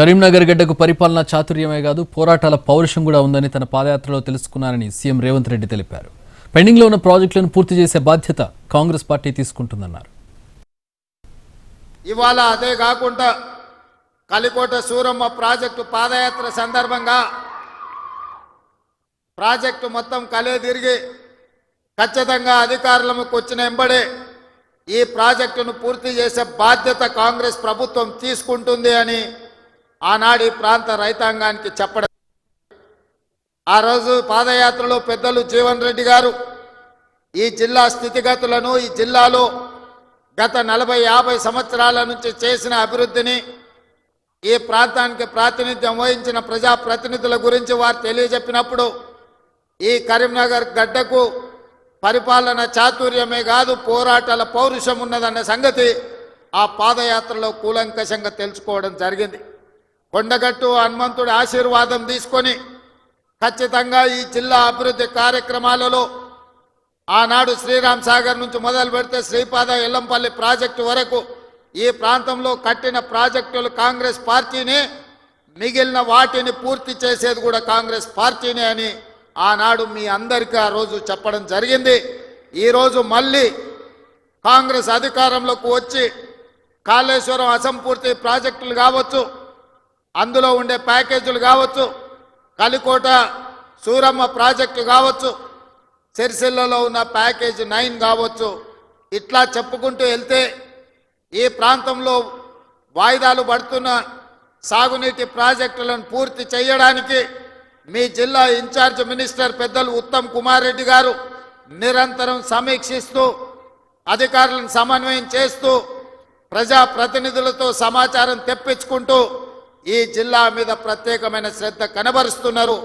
కరీంనగర్ గడ్డకు పరిపాలన చాతుర్యమే కాదు పోరాటాల పౌరుషం కూడా ఉందని తన పాదయాత్రలో తెలుసుకున్నారని సీఎం రేవంత్ రెడ్డి తెలిపారు. పెండింగ్లో ఉన్న ప్రాజెక్టులను పూర్తి చేసే బాధ్యత కాంగ్రెస్ పార్టీ తీసుకుంటుందన్నారు. ఇవాళ అదే కాకుండా కలికోట సూరమ్మ ప్రాజెక్టు పాదయాత్ర సందర్భంగా ప్రాజెక్టు మొత్తం కలే తిరిగి ఖచ్చితంగా అధికారులకు వచ్చిన ఎంబడే ఈ ప్రాజెక్టును పూర్తి చేసే బాధ్యత కాంగ్రెస్ ప్రభుత్వం తీసుకుంటుంది అని ఆనాడు ఈ ప్రాంత రైతాంగానికి చెప్పడం. ఆ రోజు పాదయాత్రలో పెద్దలు జీవన్ రెడ్డి గారు ఈ జిల్లా స్థితిగతులను ఈ జిల్లాలో గత నలభై యాభై సంవత్సరాల నుంచి చేసిన అభివృద్ధిని ఈ ప్రాంతానికి ప్రాతినిధ్యం వహించిన ప్రజాప్రతినిధుల గురించి వారు తెలియజెప్పినప్పుడు ఈ కరీంనగర్ గడ్డకు పరిపాలన చాతుర్యమే కాదు పోరాటాల పౌరుషం ఉన్నదన్న సంగతి ఆ పాదయాత్రలో కూలంకషంగా తెలుసుకోవడం జరిగింది. కొండగట్టు హనుమంతుడి ఆశీర్వాదం తీసుకొని ఖచ్చితంగా ఈ జిల్లా అభివృద్ధి కార్యక్రమాలలో ఆనాడు శ్రీరామ్ సాగర్ నుంచి మొదలు పెడితే శ్రీపాద ఎల్లంపల్లి ప్రాజెక్టు వరకు ఈ ప్రాంతంలో కట్టిన ప్రాజెక్టులు కాంగ్రెస్ పార్టీనే మిగిలిన వాటిని పూర్తి చేసేది కూడా కాంగ్రెస్ పార్టీనే అని ఆనాడు మీ అందరికీ ఆ రోజు చెప్పడం జరిగింది. ఈరోజు మళ్ళీ కాంగ్రెస్ అధికారంలోకి వచ్చి కాళేశ్వరం అసంపూర్తి ప్రాజెక్టులు కావచ్చు అందులో ఉండే ప్యాకేజీలు కావచ్చు కలికోట సూరమ్మ ప్రాజెక్టు కావచ్చు సిరిసిల్లలో ఉన్న ప్యాకేజ్ నైన్ కావచ్చు ఇట్లా చెప్పుకుంటూ వెళ్తే ఈ ప్రాంతంలో వాయిదాలు పడుతున్న సాగునీటి ప్రాజెక్టులను పూర్తి చేయడానికి మీ జిల్లా ఇన్ఛార్జ్ మినిస్టర్ పెద్దలు ఉత్తమ్ కుమార్ రెడ్డి గారు నిరంతరం సమీక్షిస్తూ అధికారులను సమన్వయం చేస్తూ ప్రజా ప్రతినిధులతో సమాచారం తెప్పించుకుంటూ ఈ జిల్లా మీద ప్రత్యేకమైన శ్రద్ధ కనబరుస్తున్నారు.